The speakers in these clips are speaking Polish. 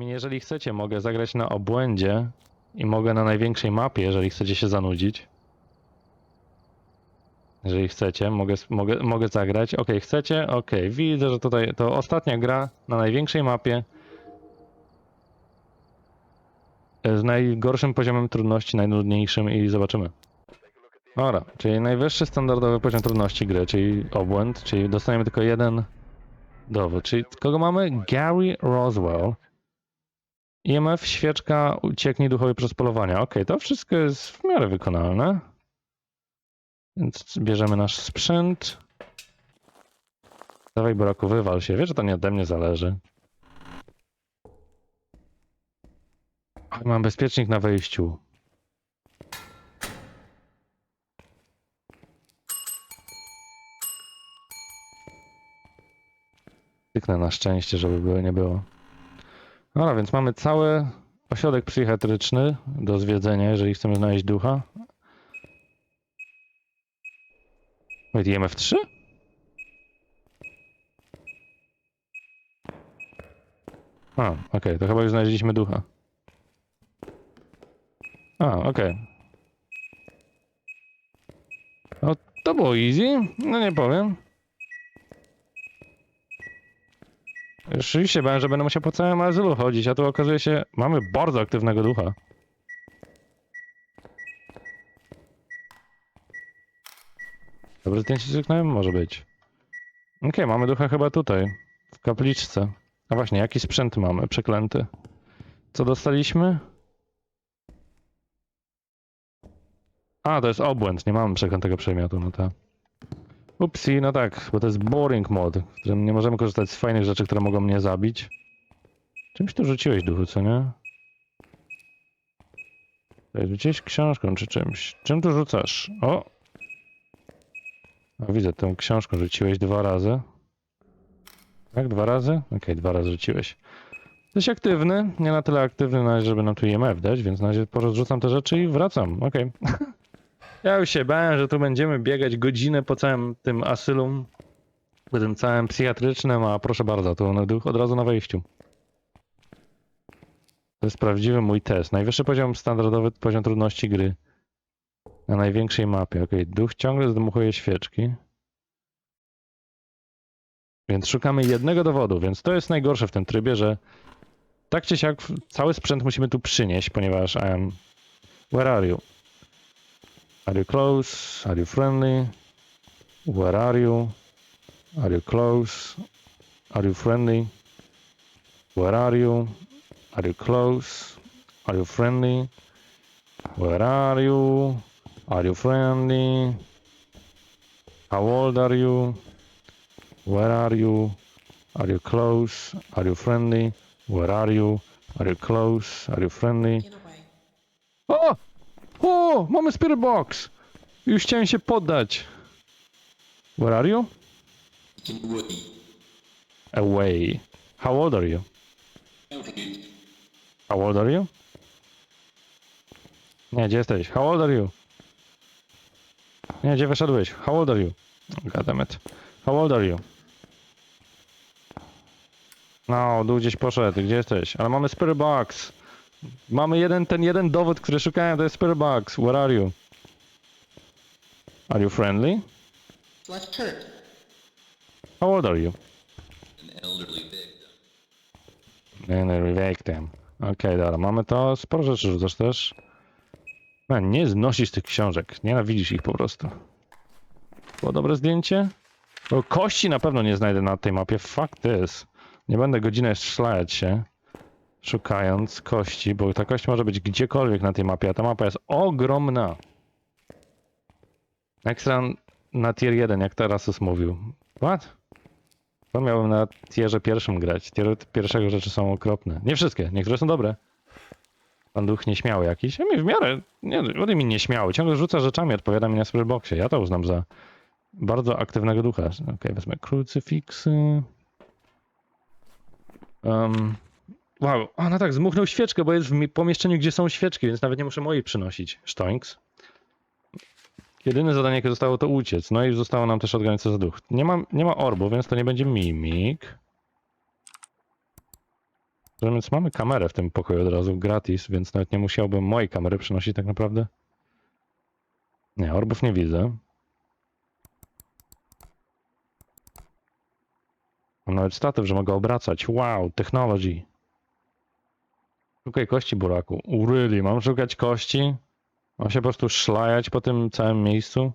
I jeżeli chcecie, mogę zagrać na obłędzie i mogę na największej mapie, jeżeli chcecie się zanudzić. Jeżeli chcecie, mogę, mogę, mogę zagrać. Ok, chcecie? Ok, widzę, że tutaj to ostatnia gra na największej mapie. Z najgorszym poziomem trudności, najnudniejszym i zobaczymy. Dobra, czyli najwyższy standardowy poziom trudności gry, czyli obłęd, czyli dostaniemy tylko jeden dowód. Czyli kogo mamy? Gary Roswell. IMF, świeczka, ucieknij duchowy przez polowania. Ok, to wszystko jest w miarę wykonalne. Więc bierzemy nasz sprzęt. Dawaj, Boraku, wywal się. Wiesz, że to nie ode mnie zależy. Mam bezpiecznik na wejściu. Tyknę na szczęście, żeby nie było. Dobra, więc mamy cały ośrodek psychiatryczny do zwiedzenia, jeżeli chcemy znaleźć ducha. Wait, IMF 3? A, okej, to chyba już znaleźliśmy ducha. A, okej. No, to było easy? No nie powiem. Rzeczywiście bałem, że będę musiał po całym azylu chodzić, a tu okazuje się, mamy bardzo aktywnego ducha. Dobre zdjęcie cyknąłem? Może być. Okej, mamy ducha chyba tutaj, w kapliczce. A właśnie, jaki sprzęt mamy? Przeklęty. Co dostaliśmy? A, to jest obłęd, nie mamy przeklętego przedmiotu, no to. Upsi, no tak, bo to jest boring mod, w którym nie możemy korzystać z fajnych rzeczy, które mogą mnie zabić. Czymś tu rzuciłeś duchu, co nie? Tutaj Rzuciłeś książką czy czymś. Czym tu rzucasz? O! O, widzę, tą książką rzuciłeś dwa razy. Tak, dwa razy? Okej, dwa razy rzuciłeś. Jesteś aktywny, nie na tyle aktywny, na żeby nam tu IMF dać, więc na razie porozrzucam te rzeczy i wracam. Okej. Ja już się bałem, że tu będziemy biegać godzinę po całym tym asylum, po tym całym psychiatrycznym, a proszę bardzo, tu na duch od razu na wejściu. To jest prawdziwy mój test. Najwyższy poziom standardowy poziom trudności gry. Na największej mapie. Okej, duch ciągle zdmuchuje świeczki. Więc szukamy jednego dowodu, więc to jest najgorsze w tym trybie, że tak czy siak cały sprzęt musimy tu przynieść, ponieważ um, where are you? Are you close? Are you friendly? Where are you? Are you close? Are you friendly? Where are you? Are you close? Are you friendly? Where are you? Are you friendly? How old are you? Where are you? Are you close? Are you friendly? Where are you? Are you close? Are you friendly? Away. O! Mamy spirit box! Już chciałem się poddać. Where are you? Away. How old are you? How old are you? Nie, gdzie jesteś? How old are you? Nie, gdzie wyszedłeś? How old are you? God damn it. How old are you? No, dół gdzieś poszedł. Gdzie jesteś? Ale mamy spirit box. Mamy jeden, ten jeden dowód, który szukałem, to jest spirit box. Where are you? Are you friendly? Slash Kurt. How old are you? an elderly victim. Elderly victim. Okej, dobra, mamy to. Sporo rzeczy rzucasz też. Man, nie znosisz tych książek. Nienawidzisz ich po prostu. Było dobre zdjęcie? Bo kości na pewno nie znajdę na tej mapie. Fuck this. Nie będę godzinę szlać się szukając kości, bo ta kość może być gdziekolwiek na tej mapie, a ta mapa jest ogromna. Ekstra na tier 1, jak teraz mówił. What? To miałem na tierze pierwszym grać. Tier pierwszego rzeczy są okropne. Nie wszystkie, niektóre są dobre. Pan duch nieśmiały jakiś. Ja mi w miarę, nie, ode mi nieśmiały. Ciągle rzuca rzeczami, odpowiada mi na Spreadboxie. Ja to uznam za bardzo aktywnego ducha. Okej, wezmę krucyfiksy. Um, wow, a no tak, zmuchnął świeczkę, bo jest w mi- pomieszczeniu, gdzie są świeczki, więc nawet nie muszę mojej przynosić. Sztoinks. Jedyne zadanie, jakie zostało, to uciec. No i zostało nam też odganiać za duch. Nie ma, nie ma orbu, więc to nie będzie mimik. Więc mamy kamerę w tym pokoju od razu gratis, więc nawet nie musiałbym mojej kamery przynosić tak naprawdę. Nie, orbów nie widzę. Mam nawet statyw, że mogę obracać. Wow, technology. Szukaj kości, buraku. U, Really, mam szukać kości? Mam się po prostu szlajać po tym całym miejscu?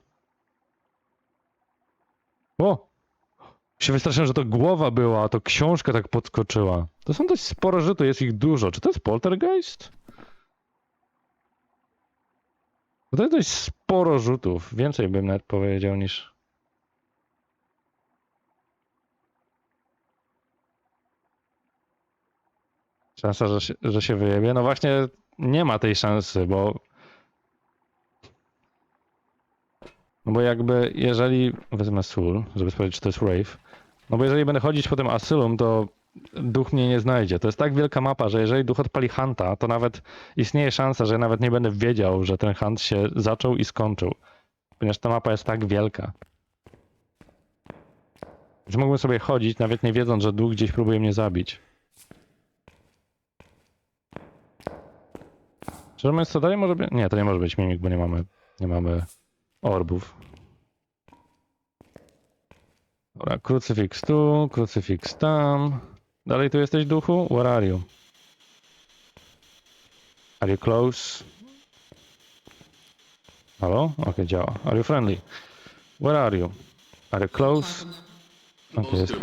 O! Się wystraszyłem, że to głowa była, a to książka tak podskoczyła. To są dość sporo rzutu, jest ich dużo. Czy to jest poltergeist? To jest dość sporo rzutów. Więcej bym nawet powiedział niż... Szansa, że się, że się wyjebie? No właśnie nie ma tej szansy, bo... No bo jakby, jeżeli... Wezmę sól, żeby sprawdzić, czy to jest rave. No bo jeżeli będę chodzić po tym asylum, to duch mnie nie znajdzie. To jest tak wielka mapa, że jeżeli duch odpali hunta, to nawet istnieje szansa, że nawet nie będę wiedział, że ten hunt się zaczął i skończył. Ponieważ ta mapa jest tak wielka. Że mógłbym sobie chodzić, nawet nie wiedząc, że duch gdzieś próbuje mnie zabić. Szczerze mówiąc, dalej może być? Nie, to nie może być mimik, bo nie mamy, nie mamy orbów. Dobra, krucyfiks tu, krucyfiks tam. Dalej tu jesteś, duchu? Where are you? Are you close? Halo? Okej, działa. Are you friendly? Where are you? Are you close? Okej, jest.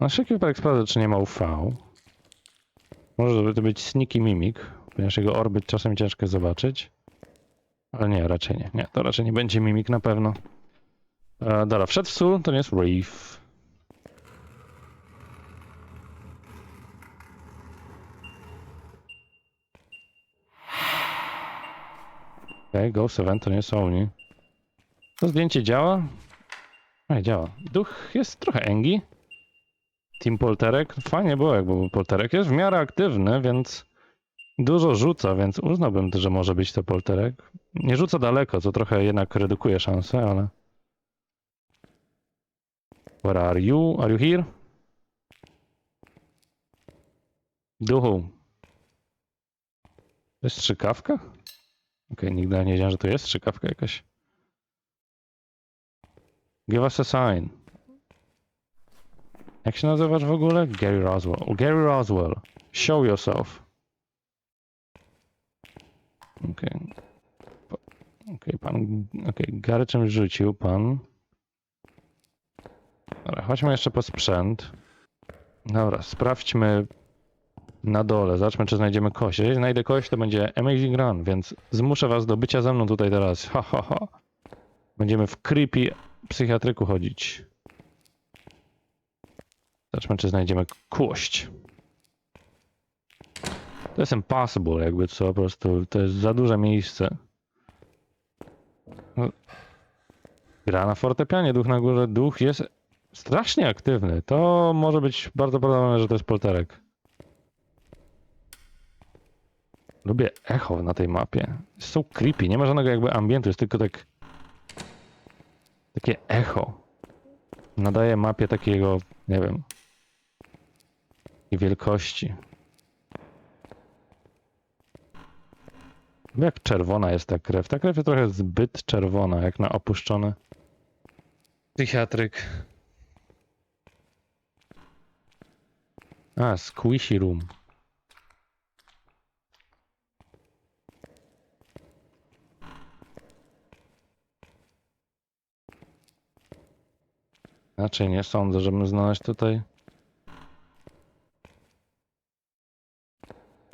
Na wszelki wypadek sprawdzę, czy nie ma UV. Może to być sneaky mimik, ponieważ jego orbit czasem ciężko zobaczyć. Ale nie, raczej nie. Nie, to raczej nie będzie mimik na pewno. E, dobra, wszedł w sól, to nie jest Reef. Okej, okay, Ghost Event to nie jest Oni. To zdjęcie działa? Nie, działa. Duch jest trochę engi. Team Polterek. Fajnie było, jakby był Polterek. Jest w miarę aktywny, więc dużo rzuca, więc uznałbym, że może być to Polterek. Nie rzuca daleko, co trochę jednak redukuje szanse, ale... Where are you? Are you here? Duchu. To jest strzykawka? Okej, nigdy nie wiedziałem, że to jest strzykawka jakaś. Give us a sign. Jak się nazywasz w ogóle? Gary Roswell. Gary Roswell. Show yourself. Okej. Po- Okej, pan... Okej, Gary czymś rzucił, pan. Dobra, chodźmy jeszcze po sprzęt. Dobra, sprawdźmy na dole. Zobaczmy, czy znajdziemy kość. Jeżeli znajdę kość, to będzie Amazing Run, więc zmuszę was do bycia ze mną tutaj teraz. Ha, ha, ha. Będziemy w creepy psychiatryku chodzić. Zobaczmy, czy znajdziemy kość. To jest impossible, jakby co, po prostu to jest za duże miejsce. No. Gra na fortepianie, duch na górze. Duch jest strasznie aktywny. To może być bardzo prawdopodobne, że to jest polterek. Lubię echo na tej mapie. Jest so creepy. Nie ma żadnego jakby ambientu, jest tylko tak... Takie echo. Nadaje mapie takiego, nie wiem... I wielkości. Jak czerwona jest ta krew. Ta krew jest trochę zbyt czerwona, jak na opuszczony psychiatryk. A, squishy room. Raczej nie sądzę, żebym znaleźć tutaj.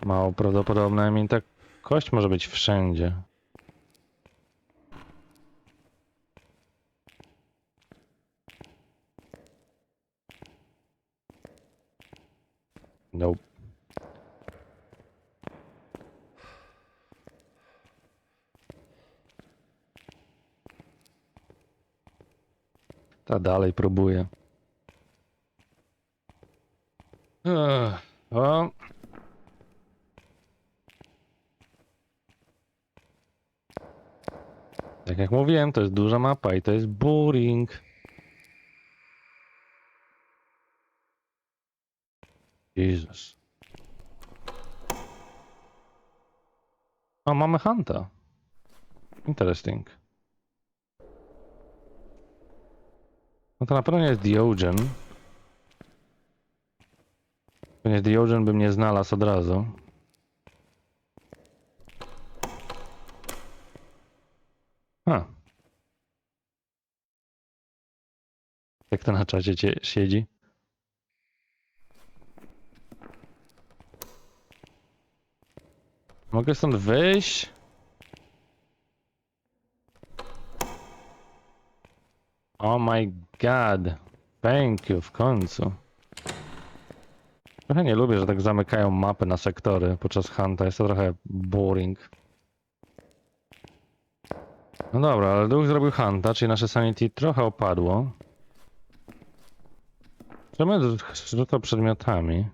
Mało prawdopodobne, I mean, tak kość może być wszędzie. Nope. Ta dalej próbuje. Ech, o. Mówiłem, to jest duża mapa i to jest boring. Jezus. O, mamy Hunta. Interesting. No to na pewno nie jest Diogen. Pewnie Diogen bym nie znalazł od razu. A. Jak to na czacie cie siedzi? Mogę stąd wyjść? Oh my god. Thank you, w końcu. Trochę nie lubię, że tak zamykają mapy na sektory podczas hunta. Jest to trochę boring. No dobra, ale duch zrobił hunta, czyli nasze sanity trochę opadło. Zrobimy rzucał przedmiotami.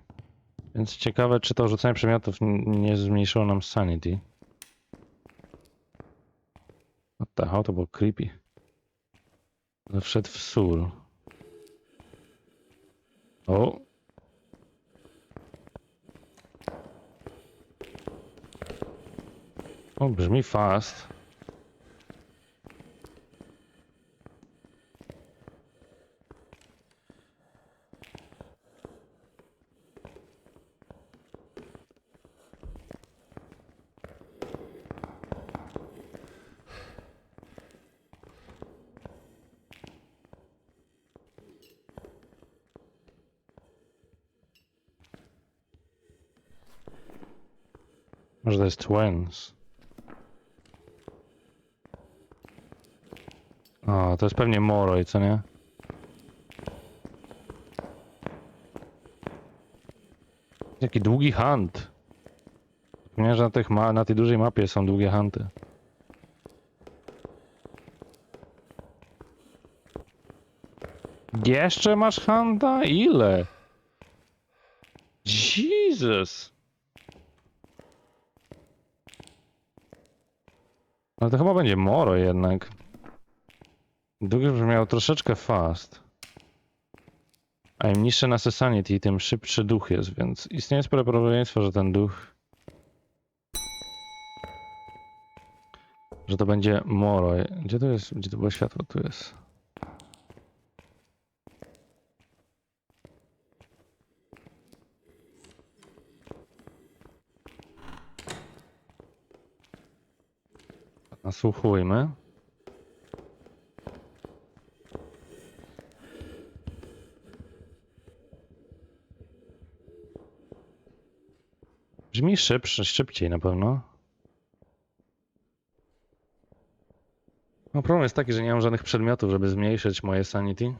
Więc ciekawe, czy to rzucanie przedmiotów nie zmniejszyło nam sanity. What the hell, to było creepy. Wszedł w sól. O! O, brzmi fast. Może to jest Twins. O, to jest pewnie Moroj, co nie? Jaki długi hunt. Zapomniałem, na, tych ma na tej dużej mapie są długie hunty. Jeszcze masz hunta? Ile? Jesus! Ale to chyba będzie Moro jednak. Długi brzmiał troszeczkę fast. A im niższe nasze tym szybszy duch jest, więc istnieje spore prawdopodobieństwo, że ten duch... Że to będzie Moro. Gdzie to jest? Gdzie to było światło? Tu jest. Nasłuchujmy. Brzmi szybszy, szybciej na pewno. No problem jest taki, że nie mam żadnych przedmiotów, żeby zmniejszyć moje sanity.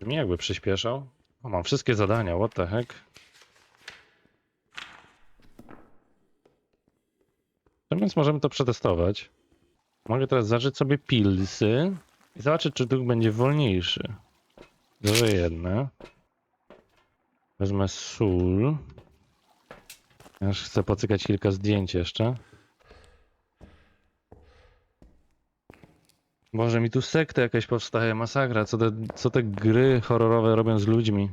Brzmi jakby przyspieszał. O, mam wszystkie zadania, what the heck. No więc możemy to przetestować. Mogę teraz zażyć sobie pilsy i zobaczyć, czy duch będzie wolniejszy. Złożę jedne. Wezmę sól. Już chcę pocykać kilka zdjęć jeszcze. Boże, mi tu sekta jakaś powstaje, masakra. Co te, co te gry horrorowe robią z ludźmi?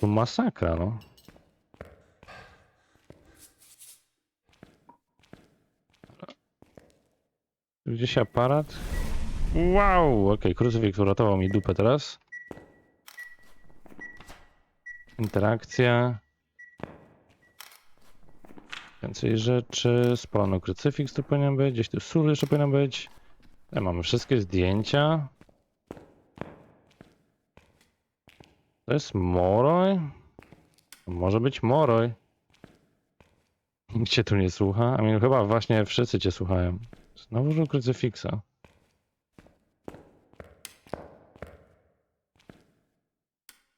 To masakra, no. Gdzieś aparat? Wow! Okej, krucyfiks uratował mi dupę teraz. Interakcja. Więcej rzeczy. Spalono krucyfiks tu powinien być. Gdzieś tu sól jeszcze powinien być. Tutaj mamy wszystkie zdjęcia. To jest Moroj? To może być Moroj. Nikt cię tu nie słucha. A mi chyba właśnie wszyscy cię słuchają. Znowu użył krucyfiksa.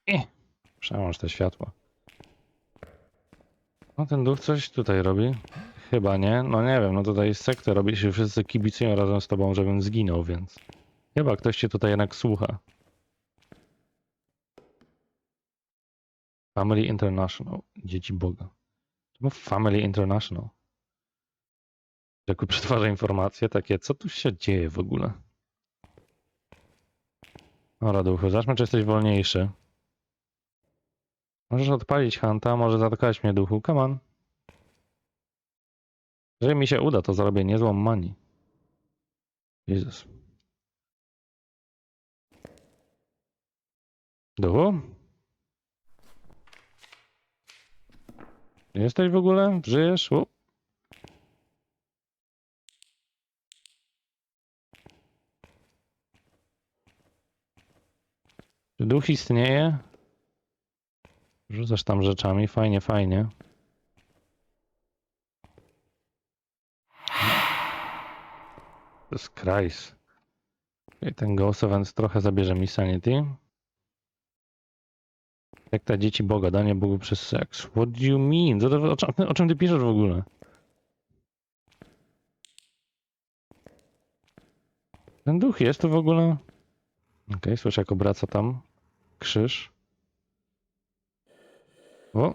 I przełącz te światła. No ten duch coś tutaj robi. Chyba nie. No nie wiem, no tutaj sektę robi się wszyscy kibicują razem z tobą, żebym zginął, więc chyba ktoś cię tutaj jednak słucha. Family International. Dzieci Boga. Czemu Family International? Jakby przetwarza informacje takie, co tu się dzieje w ogóle? Dobra, duchu, zacznę, czy jesteś wolniejszy. Możesz odpalić Hanta, może zaatakować mnie, duchu. Come on. Jeżeli mi się uda, to zarobię niezłą money. Jezus. Duchu? Jesteś w ogóle? Żyjesz? U. Duch istnieje? Rzucasz tam rzeczami, fajnie, fajnie. Christ. I ten Ghost Event trochę zabierze mi sanity. Jak ta dzieci Boga, danie Bogu przez seks. What do you mean? Co to, o, czym, o czym ty piszesz w ogóle? Ten duch jest tu w ogóle? Okej, słyszę jak obraca tam krzyż. O!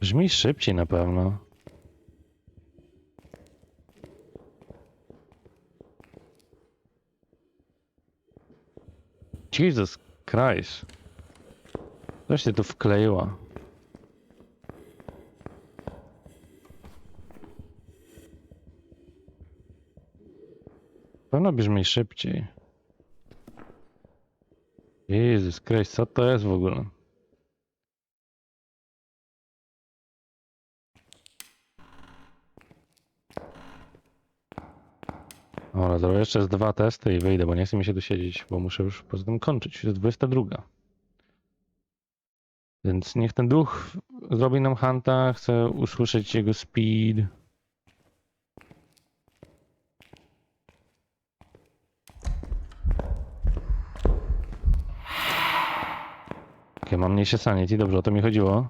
Brzmi szybciej na pewno. Jesus Christ. Coś się tu wkleiła. Pewno brzmi szybciej. Jezus Christ, co to jest w ogóle? Dobra, zrobię jeszcze z dwa testy i wyjdę, bo nie chce mi się tu siedzieć, bo muszę już poza tym kończyć. Jest 22. Więc niech ten duch zrobi nam hanta, chcę usłyszeć jego speed. Okej, mam mniejsze sanity, dobrze, o to mi chodziło.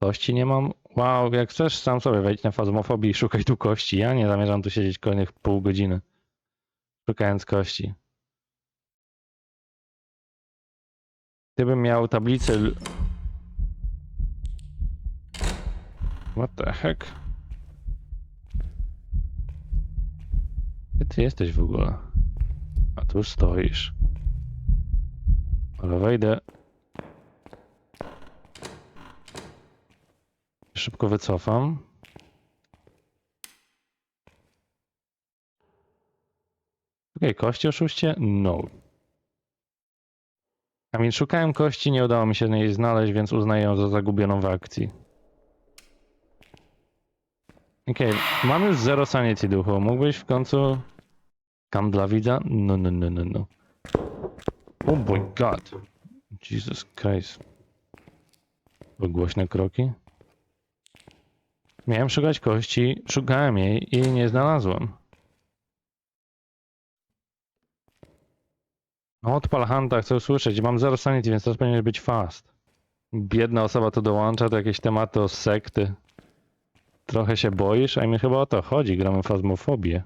Kości nie mam. Wow, jak chcesz, sam sobie wejdź na fazmofobii i szukaj tu kości. Ja nie zamierzam tu siedzieć kolejnych pół godziny. Szukając kości. Gdybym miał tablicę... What the heck? Gdzie ty jesteś w ogóle? A tu stoisz. Ale wejdę. Szybko wycofam. Okej, kości oszuście? No. A więc szukałem kości, nie udało mi się jej znaleźć, więc uznaję ją za zagubioną w akcji. Okej, mam już zero sanity duchu. Mógłbyś w końcu... Kam dla widza? No, no, no, no, no. Oh my god. Jesus Christ. Były głośne kroki. Miałem szukać kości, szukałem jej i nie znalazłem. No, Odpal Hanta, chcę usłyszeć. Mam zero sanity, więc teraz powinien być fast. Biedna osoba tu dołącza, to jakieś tematy o sekty. Trochę się boisz, a mi chyba o to chodzi. Gramy fazmofobię.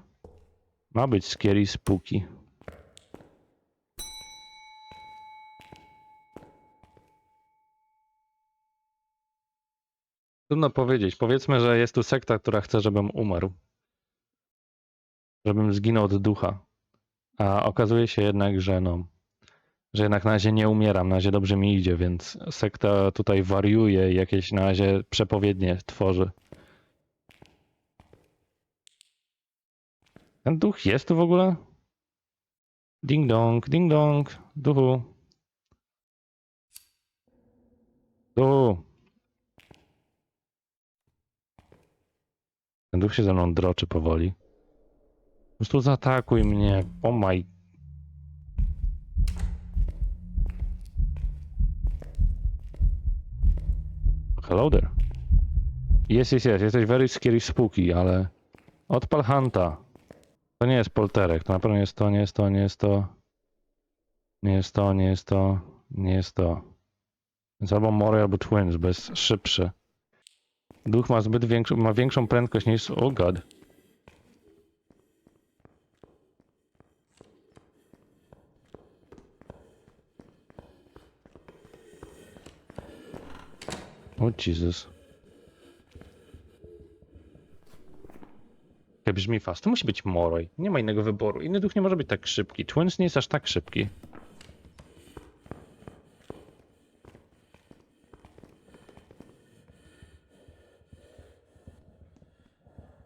Ma być scary spooky. Trudno powiedzieć. Powiedzmy, że jest tu sekta, która chce, żebym umarł. Żebym zginął od ducha. A okazuje się jednak, że no, że jednak na razie nie umieram, na razie dobrze mi idzie, więc sekta tutaj wariuje i jakieś na razie przepowiednie tworzy. Ten duch jest tu w ogóle? Ding dong, ding dong, duchu. Duchu. Ten duch się ze mną droczy powoli. Po prostu zaatakuj mnie. Oh my. Hello there. Jest, jest, jest. Jesteś very scary spooky, ale... Odpal Hanta. To nie jest polterek, to na pewno jest to, nie jest to, nie jest to. Nie jest to, nie jest to, nie jest to. Więc albo Mori, albo Twins, bo jest szybszy. Duch ma zbyt większą, ma większą prędkość niż... Oh god. Oh Jesus. Jak brzmi fast. To musi być Moroj. Nie ma innego wyboru. Inny duch nie może być tak szybki. Twins nie jest aż tak szybki.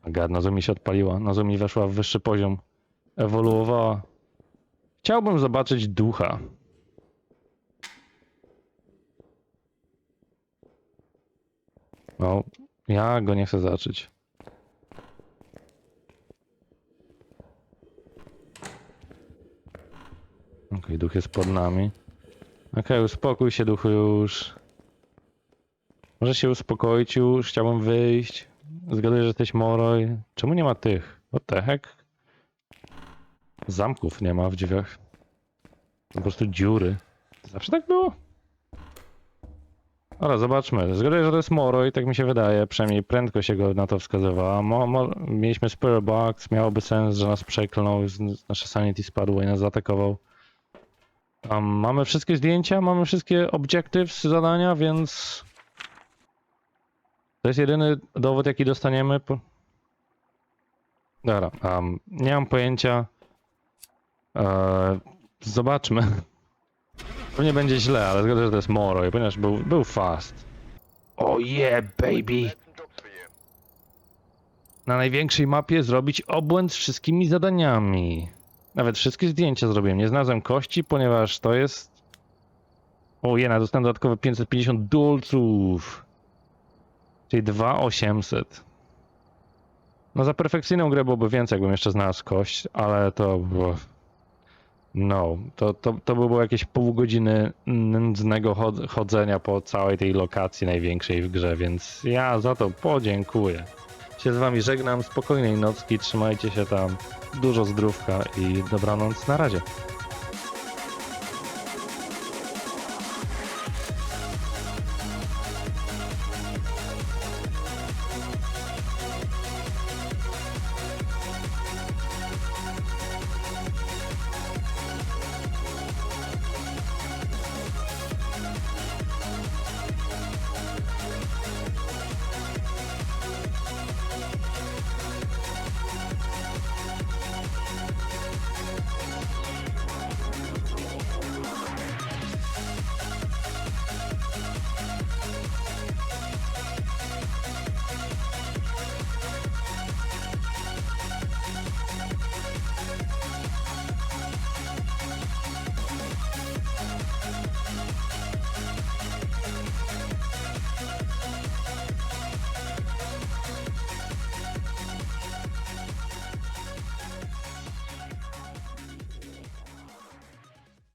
Gad, Nozumi się odpaliła. Nozumi weszła w wyższy poziom. Ewoluowała. Chciałbym zobaczyć ducha. No, ja go nie chcę zacząć. Okej, duch jest pod nami. Okej, uspokój się, duchu, już. Może się uspokoić już, chciałbym wyjść. Zgaduję, że jesteś moroj. Czemu nie ma tych? What the heck? Zamków nie ma w drzwiach. Po prostu dziury. Zawsze tak było? Ale zobaczmy. Zgaduję, że to jest Moroj, tak mi się wydaje. Przynajmniej prędkość jego na to wskazywała. Mo, mo, mieliśmy Spirit Box, miałoby sens, że nas przeklnął, nasze sanity spadło i nas zaatakował. Um, mamy wszystkie zdjęcia, mamy wszystkie objectives zadania, więc... To jest jedyny dowód, jaki dostaniemy. Po... Dobra, um, nie mam pojęcia. Eee, zobaczmy. Pewnie będzie źle, ale zgodzę, że to jest Moroj, ponieważ był, był fast. Oh yeah, baby! Na największej mapie zrobić obłęd z wszystkimi zadaniami. Nawet wszystkie zdjęcia zrobiłem. Nie znalazłem kości, ponieważ to jest... O jena, dostałem dodatkowe 550 dolców. Czyli 2800. No za perfekcyjną grę byłoby więcej, jakbym jeszcze znalazł kość, ale to... było- No, to, to, to by było jakieś pół godziny nędznego chod- chodzenia po całej tej lokacji największej w grze, więc ja za to podziękuję. Się z wami żegnam, spokojnej nocki, trzymajcie się tam, dużo zdrówka i dobranoc, na razie.